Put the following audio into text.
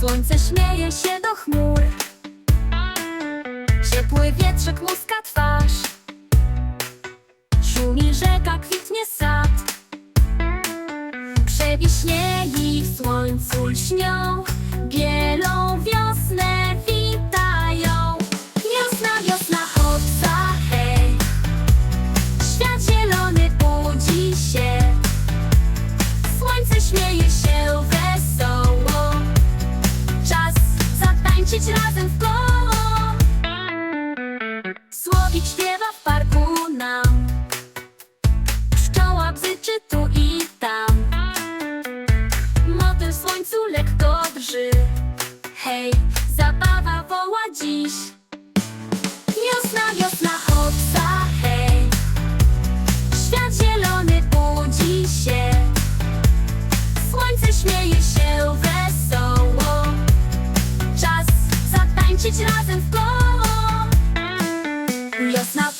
Kłania się do chmur Ciepły wietrzyk muska twarz. Szumi rzeka, kwitnie sad. Przewiśniegi w słońcu lśnią. Bielą wiosnę witają. Wiosna, wiosna, hopsa, hej. Świat zielony budzi się. Słońce śmieje się wesoło zatańczyć razem w koło. Słowik śpiewa w parku nam. Pszczoła bzyczy tu i tam. Motyl w słońcu lekko drży. Hej, zabawa woła dziś. Wiosna, wiosna, hopsa, hej. Świat zielony budzi się. Słońce śmieje się wesoło тисяч разів в коло. Ясна